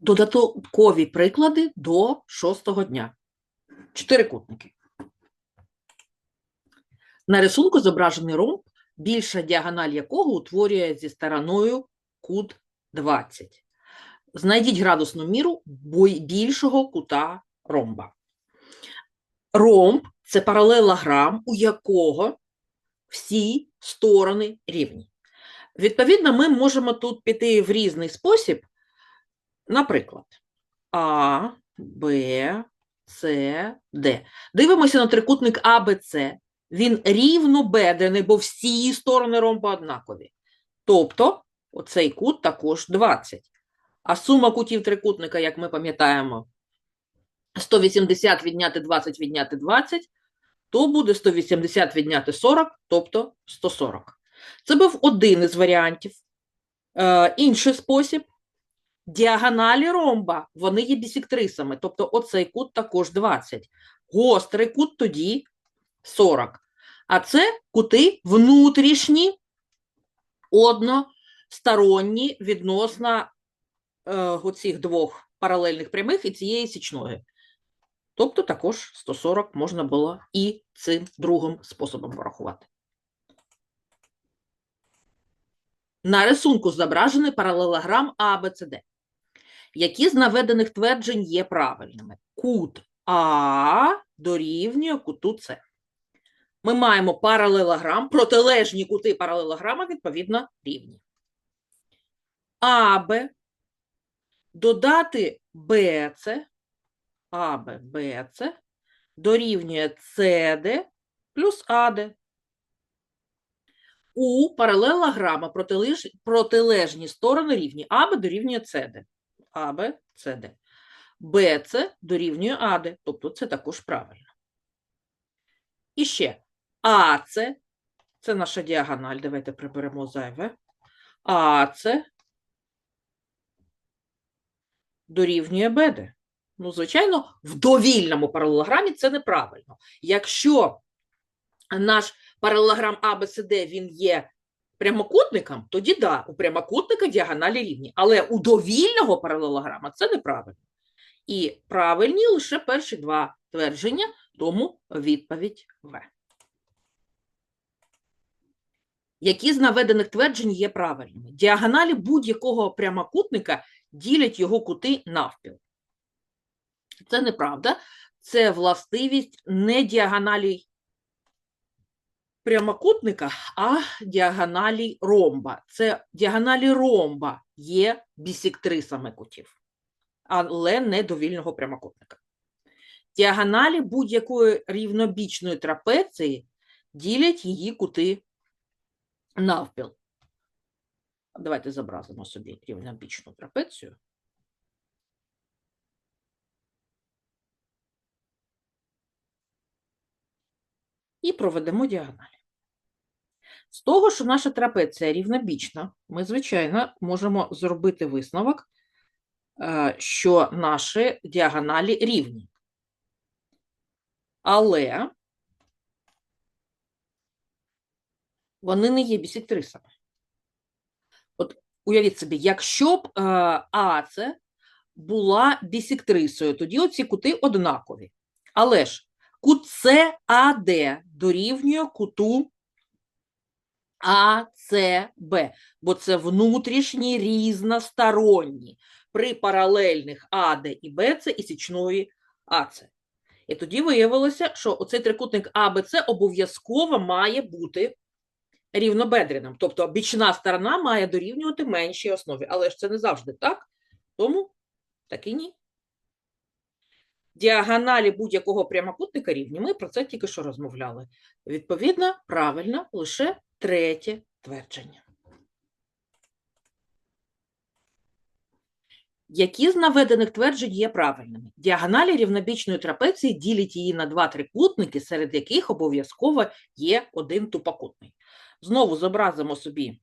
Додаткові приклади до шостого дня. Чотирикутники. На рисунку зображений ромб, більша діагональ якого утворює зі стороною кут 20. Знайдіть градусну міру більшого кута ромба. Ромб це паралелограм, у якого всі сторони рівні. Відповідно, ми можемо тут піти в різний спосіб. Наприклад, А, Б, С, Д. Дивимося на трикутник АБЦ. Він рівнобедрений, бо всі сторони ромба однакові. Тобто, оцей кут також 20. А сума кутів трикутника, як ми пам'ятаємо, 180 відняти 20 відняти 20, то буде 180 відняти 40, тобто 140. Це був один із варіантів. Е, інший спосіб. Діагоналі ромба, вони є бісектрисами, тобто оцей кут також 20. Гострий кут тоді 40. А це кути внутрішні, односторонні відносно е, оцих двох паралельних прямих і цієї січної. Тобто також 140 можна було і цим другим способом порахувати. На рисунку зображений паралелограм АБЦД. Які з наведених тверджень є правильними? Кут А дорівнює куту С. Ми маємо паралелограм, протилежні кути паралелограма, відповідно, рівні. АБ додати БЦ, АБ, БЦ дорівнює СД плюс АД. У паралелограма протилеж... протилежні сторони рівні. АБ дорівнює СД. АБ, СД. БЦ дорівнює АД, тобто це також правильно. І ще АЦ, це наша діагональ, давайте приберемо зайве. АЦ дорівнює БД. Ну, звичайно, в довільному паралелограмі це неправильно. Якщо наш паралелограм АБЦД він є прямокутником, тоді да, у прямокутника діагоналі рівні. Але у довільного паралелограма це неправильно. І правильні лише перші два твердження, тому відповідь В. Які з наведених тверджень є правильними? Діагоналі будь-якого прямокутника ділять його кути навпіл. Це неправда. Це властивість не діагоналій прямокутника, а діагоналі ромба. Це діагоналі ромба є бісектрисами кутів, але не довільного прямокутника. Діагоналі будь-якої рівнобічної трапеції ділять її кути навпіл. Давайте зобразимо собі рівнобічну трапецію. І проведемо діагоналі. З того, що наша трапеція рівнобічна, ми, звичайно, можемо зробити висновок, е, що наші діагоналі рівні. Але вони не є бісектрисами. От уявіть собі, якщо б е, АЦ була бісектрисою, тоді оці кути однакові. Але ж кут САД дорівнює куту АЦБ, бо це внутрішні різносторонні при паралельних АД і БЦ і січної АЦ. І тоді виявилося, що оцей трикутник АБЦ обов'язково має бути рівнобедреним. Тобто бічна сторона має дорівнювати меншій основі. Але ж це не завжди так, тому так і ні. Діагоналі будь-якого прямокутника рівні. Ми про це тільки що розмовляли. Відповідно, правильно лише третє твердження. Які з наведених тверджень є правильними? Діагоналі рівнобічної трапеції ділять її на два трикутники, серед яких обов'язково є один тупокутний. Знову зобразимо собі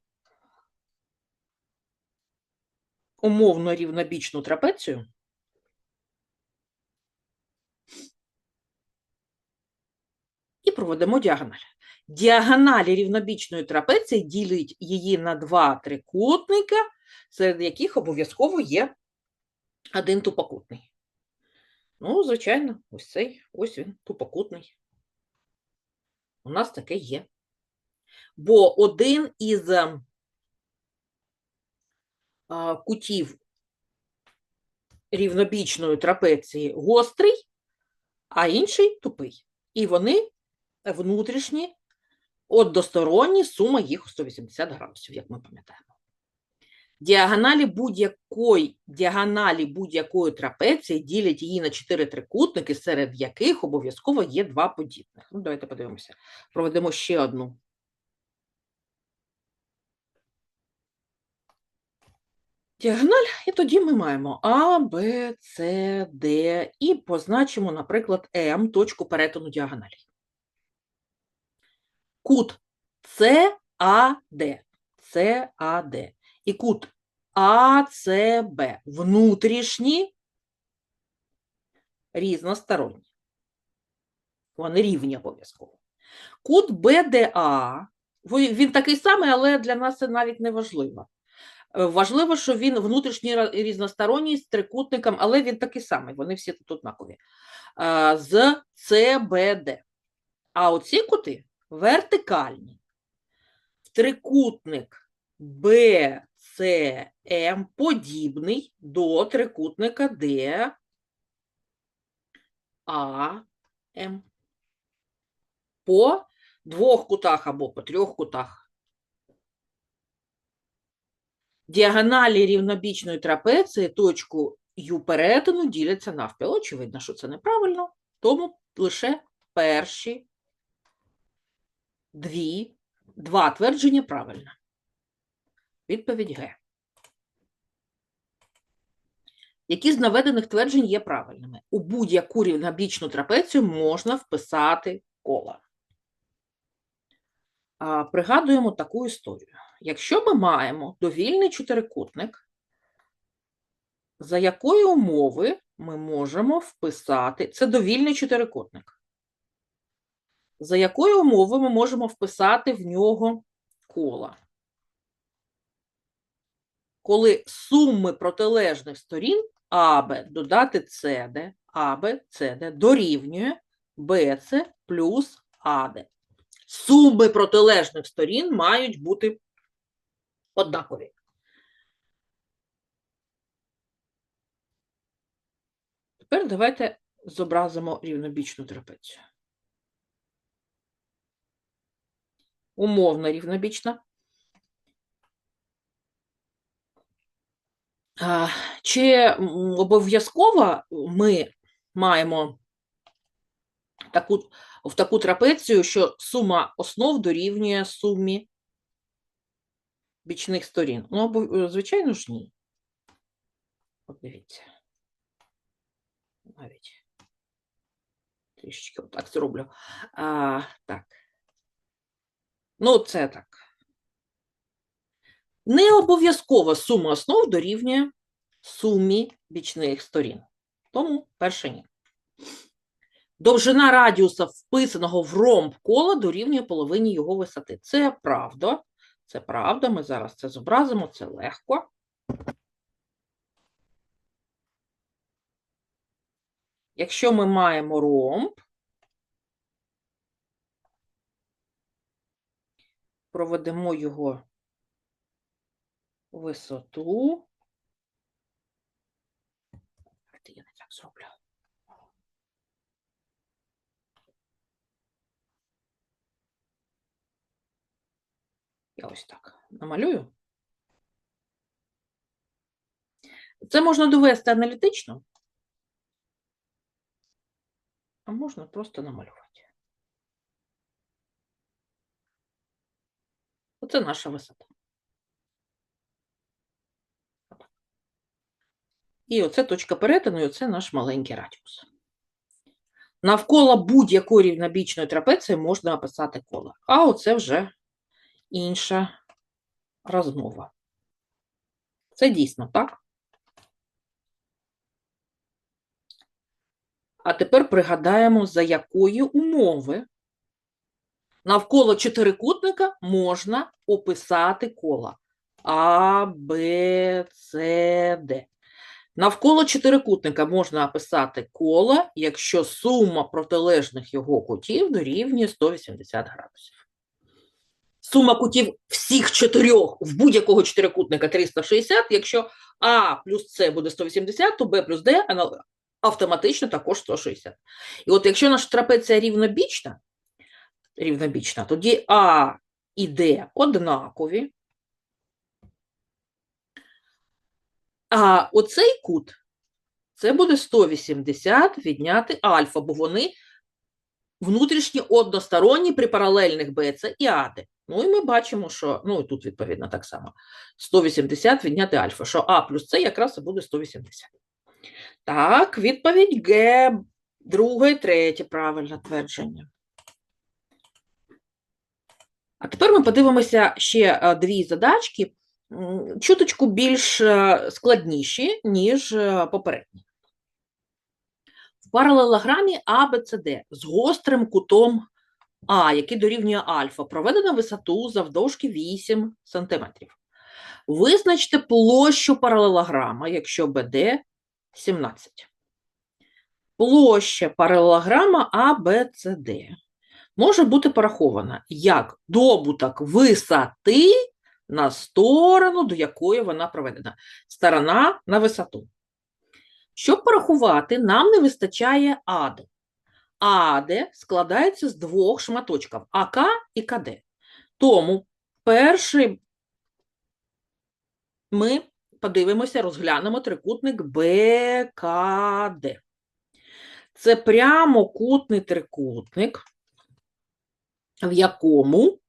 умовно рівнобічну трапецію. Проведемо діагональ. Діагоналі рівнобічної трапеції ділять її на два трикутника, серед яких обов'язково є один тупокутний? Ну, звичайно, ось цей, ось він, тупокутний. У нас таке є. Бо один із а, кутів рівнобічної трапеції гострий, а інший тупий. І вони внутрішні, односторонні, сума їх 180 градусів, як ми пам'ятаємо. Діагоналі будь-якої діагоналі будь-якої трапеції ділять її на чотири трикутники, серед яких обов'язково є два подібних. Ну, давайте подивимося. Проведемо ще одну. Діагональ, і тоді ми маємо А, Б, С, Д і позначимо, наприклад, М точку перетину діагоналі. Кут САД, САД і кут АЦБ внутрішні різносторонні. Вони рівні обов'язково. Кут БДА, він такий самий, але для нас це навіть не важливо. Е, важливо, що він внутрішній різносторонній з трикутником, але він такий самий, вони всі тут однакові. З ЦБД. А оці кути вертикальні. Трикутник BCM подібний до трикутника DAM. По двох кутах або по трьох кутах. Діагоналі рівнобічної трапеції точку Ю перетину діляться навпіл. Очевидно, що це неправильно, тому лише перші дві, два твердження правильно. Відповідь Г. Які з наведених тверджень є правильними? У будь-яку рівнобічну трапецію можна вписати кола. Пригадуємо таку історію. Якщо ми маємо довільний чотирикутник, за якої умови ми можемо вписати, це довільний чотирикутник, за якої умови ми можемо вписати в нього кола? Коли суми протилежних сторін АБ додати СД, АБ, СД дорівнює БЦ плюс АД. Суми протилежних сторін мають бути однакові. Тепер давайте зобразимо рівнобічну трапецію. Умовна рівнобічна. Чи обов'язково ми маємо таку, в таку трапецію, що сума основ дорівнює сумі бічних сторін? Ну, е, звичайно ж, ні. От дивіться. Навіть трішечки отак зроблю. А, Так. Ну, це так. Не обов'язково сума основ дорівнює сумі бічних сторін. Тому перше ні. Довжина радіуса вписаного в ромб кола дорівнює половині його висоти. Це правда. Це правда, ми зараз це зобразимо, це легко. Якщо ми маємо ромб, проведемо його висоту. Я не так зроблю. Я ось так намалюю. Це можна довести аналітично, а можна просто намалювати. Оце наша висота. І оце точка перетину, і оце наш маленький радіус. Навколо будь-якої рівнобічної трапеції можна описати коло. А оце вже інша розмова. Це дійсно так. А тепер пригадаємо, за якої умови навколо чотирикутника можна описати кола А, Б, С, Д. Навколо чотирикутника можна описати коло, якщо сума протилежних його кутів дорівнює 180 градусів. Сума кутів всіх чотирьох в будь-якого чотирикутника 360, якщо А плюс С буде 180, то Б плюс Д автоматично також 160. І от якщо наша трапеція рівнобічна, рівнобічна, тоді А і Д однакові, а оцей кут це буде 180 відняти альфа, бо вони внутрішні односторонні при паралельних БЦ і АД. Ну і ми бачимо, що, ну і тут відповідно так само, 180 відняти альфа, що А плюс С якраз і буде 180. Так, відповідь Г, друге третє правильне твердження. А тепер ми подивимося ще е, дві задачки, чуточку більш е, складніші, ніж е, попередні. В паралелограмі ABCD з гострим кутом А, який дорівнює альфа, проведено висоту завдовжки 8 см. Визначте площу паралелограма, якщо БД 17. Площа паралелограма ABCD може бути порахована як добуток висоти на сторону, до якої вона проведена. Сторона на висоту. Щоб порахувати, нам не вистачає АД. АД складається з двох шматочків АК і КД. Тому перший ми подивимося, розглянемо трикутник БКД. Це прямокутний трикутник, в якому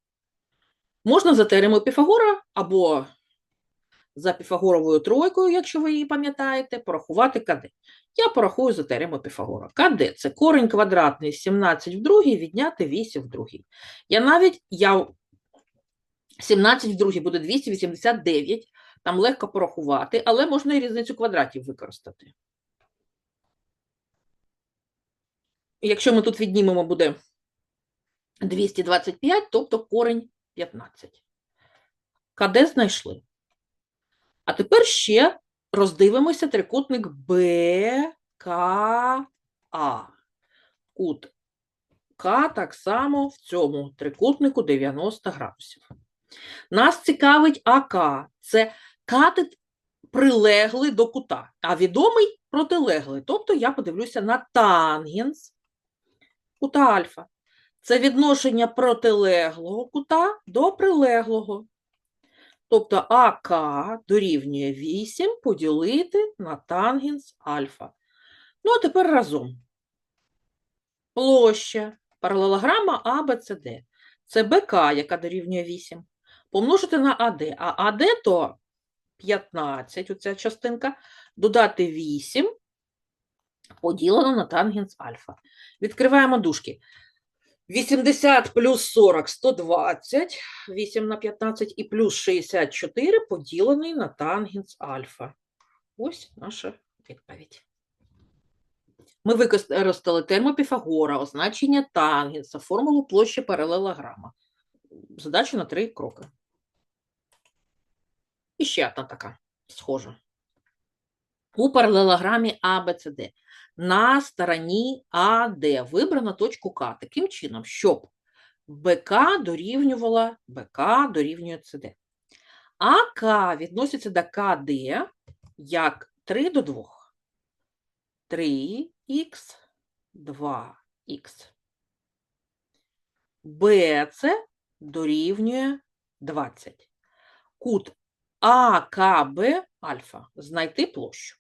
можна за теоремою Піфагора або за Піфагоровою тройкою, якщо ви її пам'ятаєте, порахувати КД. Я порахую за теоремою Піфагора. КД – це корінь квадратний 17 в другій відняти 8 в другій. Я навіть, я 17 в другій буде 289, там легко порахувати, але можна і різницю квадратів використати. Якщо ми тут віднімемо, буде 225, тобто корінь 15. КД знайшли. А тепер ще роздивимося трикутник БКА. Кут К так само в цьому трикутнику 90 градусів. Нас цікавить АК. Це катет прилеглий до кута, а відомий протилеглий. Тобто я подивлюся на тангенс кута альфа. Це відношення протилеглого кута до прилеглого. Тобто АК дорівнює 8 поділити на тангенс альфа. Ну, а тепер разом. Площа паралелограма АБЦД. Це БК, яка дорівнює 8. Помножити на АД. А АД то 15, оця частинка, додати 8 поділено на тангенс альфа. Відкриваємо дужки. 80 плюс 40 – 120, 8 на 15 і плюс 64 поділений на тангенс альфа. Ось наша відповідь. Ми використали термо Піфагора, означення тангенса, формулу площі паралелограма. Задача на три кроки. І ще одна така схожа. У паралелограмі ABCD стороні АД вибрано точку К таким чином, щоб БК дорівнювала БК дорівнює СД. АК відноситься до КД як 3 до 2. 3х, 2х. БЦ дорівнює 20. Кут АКБ альфа знайти площу.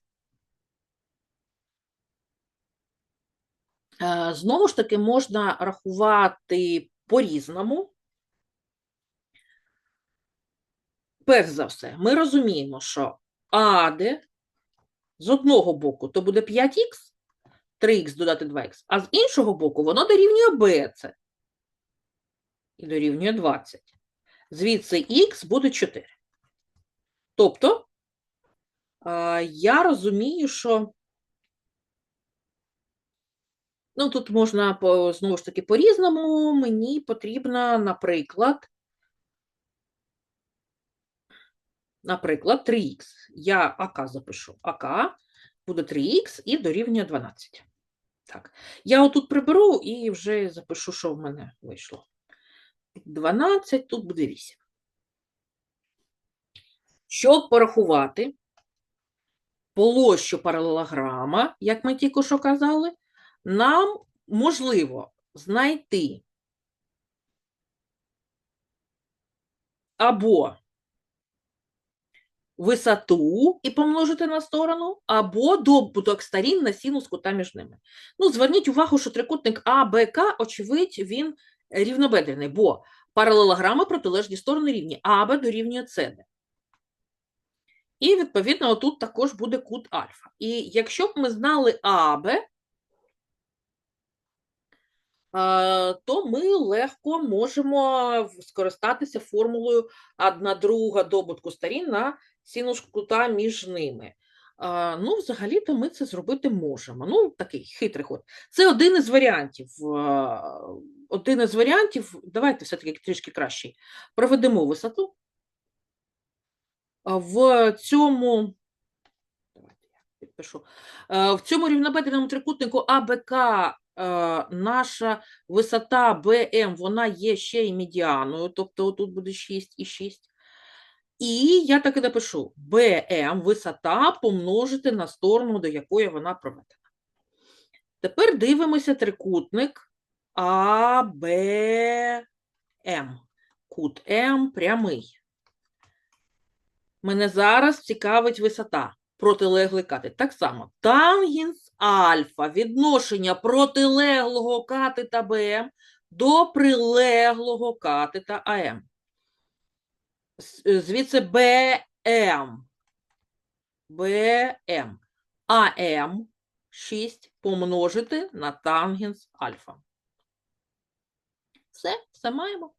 Знову ж таки, можна рахувати по-різному. Перш за все, ми розуміємо, що АД з одного боку то буде 5х, 3х додати 2х, а з іншого боку воно дорівнює БЦ і дорівнює 20. Звідси х буде 4. Тобто, е, я розумію, що Ну, тут можна по, знову ж таки по-різному. Мені потрібно, наприклад, наприклад, 3х. Я АК запишу. АК буде 3х і дорівнює 12. Так, я отут приберу і вже запишу, що в мене вийшло. 12, тут буде 8. Щоб порахувати площу паралелограма, як ми тільки що казали, нам можливо знайти або висоту і помножити на сторону, або добуток сторін на синус кута між ними. Ну, зверніть увагу, що трикутник АБК, очевидь, він рівнобедрений, бо паралелограми протилежні сторони рівні, АБ дорівнює СД. І, відповідно, отут також буде кут альфа. І якщо б ми знали АБ, то ми легко можемо скористатися формулою 1 друга добутку сторін на синус кута між ними. Ну, взагалі-то ми це зробити можемо. Ну, такий хитрий ход. Це один із варіантів. е, Один із варіантів, давайте все-таки трішки кращий. Проведемо висоту. В цьому, давайте я підпишу, Е, в цьому рівнобедреному трикутнику АБК е, наша висота БМ, вона є ще і медіаною, тобто тут буде 6 і 6. І я так і напишу: БМ висота помножити на сторону, до якої вона проведена. Тепер дивимося трикутник АБМ. Кут М прямий. Мене зараз цікавить висота протилеглий катет. Так само, тангенс альфа, відношення протилеглого катета БМ до прилеглого катета АМ. Е, Звідси БМ. БМ. АМ 6 помножити на тангенс альфа. Все, все маємо.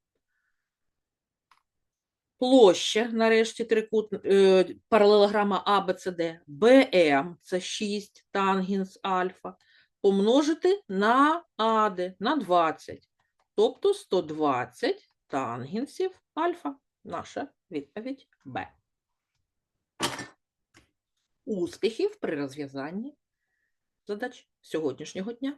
Площа, нарешті, трикут, е, паралелограма ABCD, BM – це 6 тангенс альфа, помножити на AD, на 20, тобто 120 тангенсів альфа. Наша відповідь Б. Успіхів при розв'язанні задач сьогоднішнього дня.